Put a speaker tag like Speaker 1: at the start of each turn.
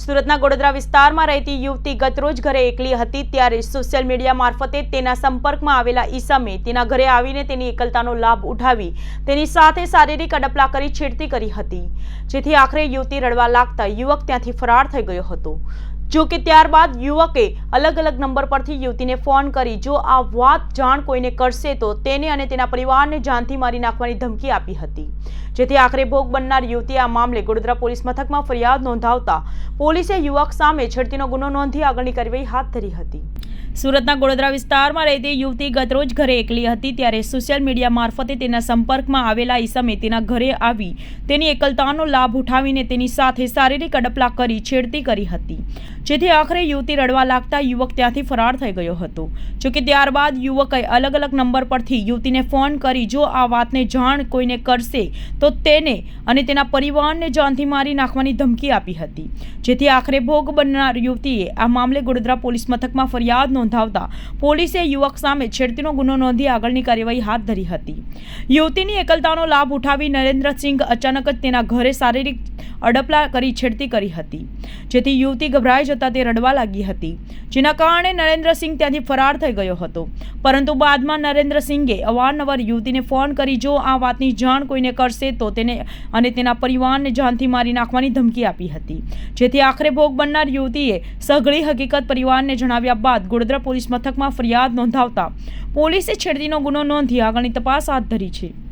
Speaker 1: સુરતના ગોડોદરા વિસ્તારમાં રહેતી યુવતી ગતરોજ ઘરે એકલી હતી. ત્યારે સોશિયલ મીડિયા મારફતે તેના સંપર્કમાં આવેલા ઈસમે તેના ઘરે આવીને તેની એકલતાનો લાભ ઉઠાવી તેની સાથે શારીરિક અડપલા કરી છેડતી કરી હતી. જેથી આખરે યુવતી રડવા લાગતા યુવક ત્યાંથી ફરાર થઈ ગયો હતો. જો કે ત્યારબાદ યુવકે અલગ અલગ નંબર પરથી યુવતીને ફોન કરી, જો આ વાત જાણ કોઈને કરશે તો તેને અને તેના પરિવારને જાનથી મારી નાખવાની ધમકી આપી હતી. જેથી આખરે ભોગ બનનાર યુવતી આ મામલે ગોડોદરા પોલીસ મથકમાં ફરિયાદ નોંધાવતા પોલીસે યુવક સામે છેડતીનો ગુનો નોંધી આગળની કાર્યવાહી હાથ ધરી હતી. સુરતના ગોડોદરા વિસ્તારમાં રહેતી યુવતી ગતરોજ ઘરે એકલી હતી ત્યારે સોશિયલ મીડિયા મારફતે તેના સંપર્કમાં આવેલા ઈસમે તેના ઘરે આવી તેની એકલતાનો લાભ ઉઠાવીને તેની સાથે શારીરિક અડપલા કરી છેડતી કરી હતી. જેથી આખરે યુવતી રડવા લાગતા યુવક ત્યાંથી ફરાર થઈ ગયો હતો. જોકે ત્યારબાદ યુવકે અલગ અલગ નંબર પરથી યુવતીને ફોન કરી, જો આ વાતને જાણ કોઈને કરશે, તો તેને અને તેના પરિવારને જાનથી મારી નાખવાની ધમકી આપી હતી. જેથી આખરે ભોગ બનનાર યુવતીએ આ મામલે ગોડોદરા પોલીસ મથકમાં ફરિયાદ નોંધાવતા પોલીસે યુવક સામે છેડતીનો ગુનો નોંધી આગળની કાર્યવાહી હાથ ધરી હતી. યુવતીની એકલતાનો લાભ ઉઠાવી નરેન્દ્રસિંહ અચાનક જ તેના ઘરે શારીરિક અડપલા કરી છેડતી કરી હતી. જેથી યુવતી ગભરાઈ જતાં તે રડવા લાગી હતી. જેના કારણે નરેન્દ્રસિંહ ત્યાંથી ફરાર થઈ ગયો હતો. પરંતુ બાદમાં નરેન્દ્રસિંહે અવારનવાર યુવતીને ફોન કરી, જો આ વાતની જાણ કોઈને કરશે, તો તેને અને તેના પરિવારને જાનથી મારી નાખવાની ધમકી આપી હતી. જેથી આખરે ભોગ બનનાર યુવતીએ સઘળી હકીકત પરિવારને જણાવ્યા બાદ ગોડદરા પોલીસ મથકમાં ફરિયાદ નોંધાવતા પોલીસે છેડતીનો ગુનો નોંધી આગળની તપાસ હાથ ધરી છે.